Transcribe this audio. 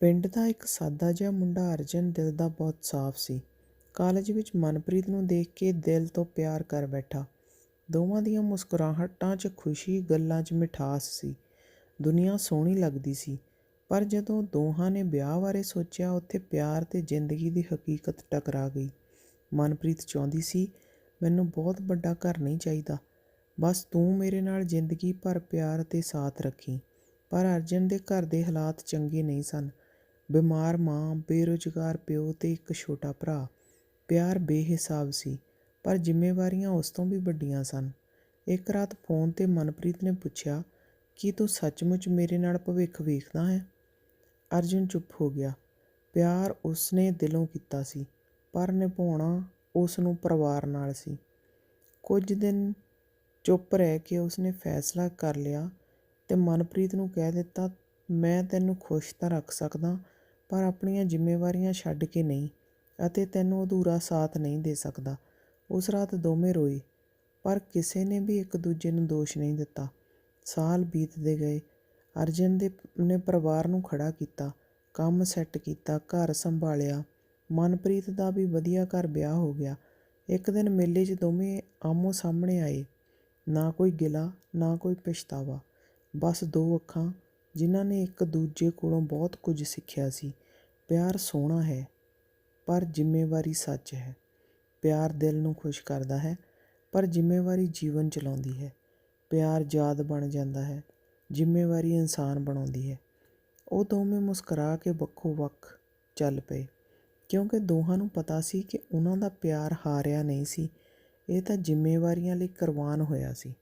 ਪਿੰਡ ਦਾ ਇੱਕ ਸਾਦਾ ਜਿਹਾ ਮੁੰਡਾ ਅਰਜਨ ਦਿਲ ਦਾ ਬਹੁਤ ਸਾਫ਼ ਸੀ। ਕਾਲਜ ਵਿੱਚ ਮਨਪ੍ਰੀਤ ਨੂੰ ਦੇਖ ਕੇ ਦਿਲ ਤੋਂ ਪਿਆਰ ਕਰ ਬੈਠਾ। ਦੋਵਾਂ ਦੀਆਂ ਮੁਸਕਰਾਹਟਾਂ 'ਚ ਖੁਸ਼ੀ, ਗੱਲਾਂ 'ਚ ਮਿਠਾਸ ਸੀ। ਦੁਨੀਆ ਸੋਹਣੀ ਲੱਗਦੀ ਸੀ, ਪਰ ਜਦੋਂ ਦੋਹਾਂ ਨੇ ਵਿਆਹ ਬਾਰੇ ਸੋਚਿਆ, ਉੱਥੇ ਪਿਆਰ ਤੇ ਜ਼ਿੰਦਗੀ ਦੀ ਹਕੀਕਤ ਟਕਰਾ ਗਈ। ਮਨਪ੍ਰੀਤ ਚਾਹੁੰਦੀ ਸੀ, ਮੈਨੂੰ ਬਹੁਤ ਵੱਡਾ ਘਰ ਨਹੀਂ ਚਾਹੀਦਾ। ਬਸ ਤੂੰ ਮੇਰੇ ਨਾਲ ਜ਼ਿੰਦਗੀ ਭਰ ਪਿਆਰ ਤੇ ਸਾਥ ਰੱਖੀ। ਪਰ ਅਰਜਨ ਦੇ ਘਰ ਦੇ ਹਾਲਾਤ ਚੰਗੇ ਨਹੀਂ ਸਨ। ਬਿਮਾਰ ਮਾਂ, ਬੇਰੁਜ਼ਗਾਰ ਪਿਓ ਤੇ ਇੱਕ ਛੋਟਾ ਭਰਾ। ਪਿਆਰ ਬੇਹਿਸਾਬ ਸੀ, ਪਰ ਜ਼ਿੰਮੇਵਾਰੀਆਂ ਉਸ ਤੋਂ ਵੀ ਵੱਡੀਆਂ ਸਨ। ਇੱਕ ਰਾਤ ਫੋਨ ਤੇ ਮਨਪ੍ਰੀਤ ਨੇ ਪੁੱਛਿਆ, ਕੀ ਤੂੰ ਸੱਚਮੁੱਚ ਮੇਰੇ ਨਾਲ ਭਵਿੱਖ ਵੇਖਦਾ ਹੈ? ਅਰਜੁਨ ਚੁੱਪ ਹੋ ਗਿਆ। ਪਿਆਰ ਉਸਨੇ ਦਿਲੋਂ ਕੀਤਾ ਸੀ, ਪਰ ਨਿਭਾਉਣਾ ਉਸ ਨੂੰ ਪਰਿਵਾਰ ਨਾਲ ਸੀ। ਕੁਝ ਦਿਨ ਚੁੱਪ ਰਹਿ ਕੇ ਉਸਨੇ ਫੈਸਲਾ ਕਰ ਲਿਆ ਤੇ ਮਨਪ੍ਰੀਤ ਨੂੰ ਕਹਿ ਦਿੱਤਾ, ਮੈਂ ਤੈਨੂੰ ਖੁਸ਼ ਤਾਂ ਰੱਖ ਸਕਦਾ ਪਰ ਆਪਣੀਆਂ ਜ਼ਿੰਮੇਵਾਰੀਆਂ ਛੱਡ ਕੇ ਨਹੀਂ ਅਤੇ ਤੈਨੂੰ ਅਧੂਰਾ ਸਾਥ ਨਹੀਂ ਦੇ ਸਕਦਾ। ਉਸ ਰਾਤ ਦੋਵੇਂ ਰੋਏ, ਪਰ ਕਿਸੇ ਨੇ ਵੀ ਇੱਕ ਦੂਜੇ ਨੂੰ ਦੋਸ਼ ਨਹੀਂ ਦਿੱਤਾ। ਸਾਲ ਬੀਤਦੇ ਗਏ। ਅਰਜਨ ਦੇ ਨੇ ਪਰਿਵਾਰ ਨੂੰ ਖੜਾ ਕੀਤਾ, ਕੰਮ ਸੈੱਟ ਕੀਤਾ, ਘਰ ਸੰਭਾਲਿਆ। ਮਨਪ੍ਰੀਤ ਦਾ ਵੀ ਵਧੀਆ ਘਰ ਵਿਆਹ ਹੋ ਗਿਆ। ਇੱਕ ਦਿਨ ਮੇਲੇ 'ਚ ਦੋਵੇਂ ਆਮੋ ਸਾਹਮਣੇ ਆਏ। ਨਾ ਕੋਈ ਗਿਲਾ, ਨਾ ਕੋਈ ਪਛਤਾਵਾ। ਬਸ ਦੋ ਅੱਖਾਂ ਜਿਨ੍ਹਾਂ ਨੇ ਇੱਕ ਦੂਜੇ ਕੋਲੋਂ ਬਹੁਤ ਕੁਝ ਸਿੱਖਿਆ ਸੀ। ਪਿਆਰ ਸੋਹਣਾ ਹੈ, ਪਰ ਜ਼ਿੰਮੇਵਾਰੀ ਸੱਚ ਹੈ। ਪਿਆਰ ਦਿਲ ਨੂੰ ਖੁਸ਼ ਕਰਦਾ ਹੈ, ਪਰ ਜ਼ਿੰਮੇਵਾਰੀ ਜੀਵਨ ਚਲਾਉਂਦੀ ਹੈ। ਪਿਆਰ ਯਾਦ ਬਣ ਜਾਂਦਾ ਹੈ, ਜ਼ਿੰਮੇਵਾਰੀ ਇਨਸਾਨ ਬਣਾਉਂਦੀ ਹੈ। ਉਹ ਦੋਵੇਂ ਮੁਸਕਰਾ ਕੇ ਵੱਖੋ ਵੱਖ ਚੱਲ ਪਏ, ਕਿਉਂਕਿ ਦੋਹਾਂ ਨੂੰ ਪਤਾ ਸੀ ਕਿ ਉਹਨਾਂ ਦਾ ਪਿਆਰ ਹਾਰਿਆ ਨਹੀਂ ਸੀ। ਇਹ ਤਾਂ ਜ਼ਿੰਮੇਵਾਰੀਆਂ ਲਈ ਕੁਰਬਾਨ ਹੋਇਆ ਸੀ।